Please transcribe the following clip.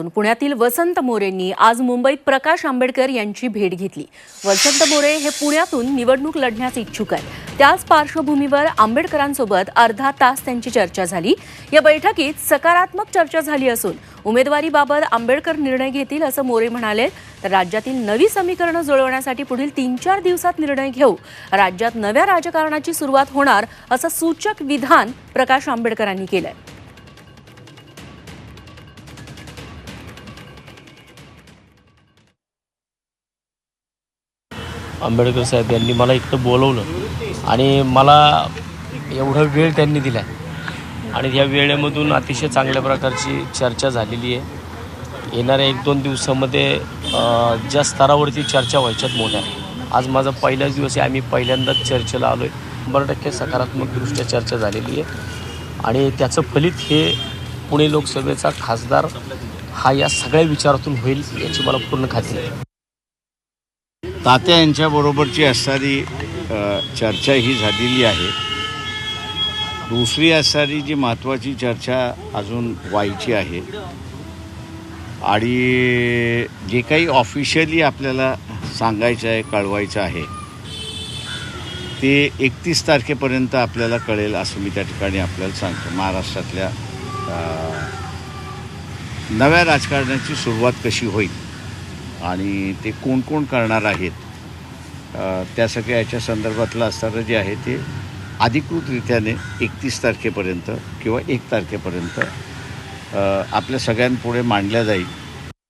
माध्यमातून पुण्यातील वसंत मोरेंनी आज मुंबईत प्रकाश आंबेडकर यांची भेट घेतली. वसंत मोरे हे पुण्यातून निवडणूक लढण्यास इच्छुक आहेत. त्याच पार्श्वभूमीवर आंबेडकरांसोबत अर्धा तास त्यांची चर्चा झाली. या बैठकीत सकारात्मक चर्चा झाली असून उमेदवारीबाबत आंबेडकर निर्णय घेतील असं मोरे म्हणाले. तर राज्यातील नवी समीकरणं जुळवण्यासाठी पुढील तीन चार दिवसात निर्णय घेऊ. राज्यात नव्या राजकारणाची सुरुवात होणार असं सूचक विधान प्रकाश आंबेडकरांनी केलंय. आंबेडकर साहेब यांनी मला इथं बोलवलं आणि मला एवढा वेळ त्यांनी दिला आणि या वेळेमधून अतिशय चांगल्या प्रकारची चर्चा झालेली आहे. येणाऱ्या एक दोन दिवसामध्ये ज्या स्तरावरती चर्चा व्हायच्यात मोठ्या आज माझा पहिलाच दिवस आहे. आम्ही पहिल्यांदाच चर्चेला आलो आहे शंभर टक्के सकारात्मकदृष्ट्या चर्चा झालेली आहे. आणि त्याचं फलित हे पुणे लोकसभेचा खासदार हा या सगळ्या विचारातून होईल याची मला पूर्ण खात्री आहे. तात्या यांच्याबरोबरची असणारी चर्चा ही झालेली आहे. दुसरी असणारी जी महत्त्वाची चर्चा अजून व्हायची आहे आणि जे काही ऑफिशियली आपल्याला सांगायचं आहे कळवायचं आहे ते एकतीस तारखेपर्यंत आपल्याला कळेल असं मी त्या ठिकाणी आपल्याला सांगतो. महाराष्ट्रातल्या नव्या राजकारणाची सुरुवात कशी होईल. आणि ते कोण कोण करणार आहेत त्या सगळ्या याच्या संदर्भातलं असणारं जे आहे ते अधिकृतरित्याने एकतीस तारखेपर्यंत किंवा एक तारखेपर्यंत आपल्या सगळ्यांपुढे मांडल्या जाईल.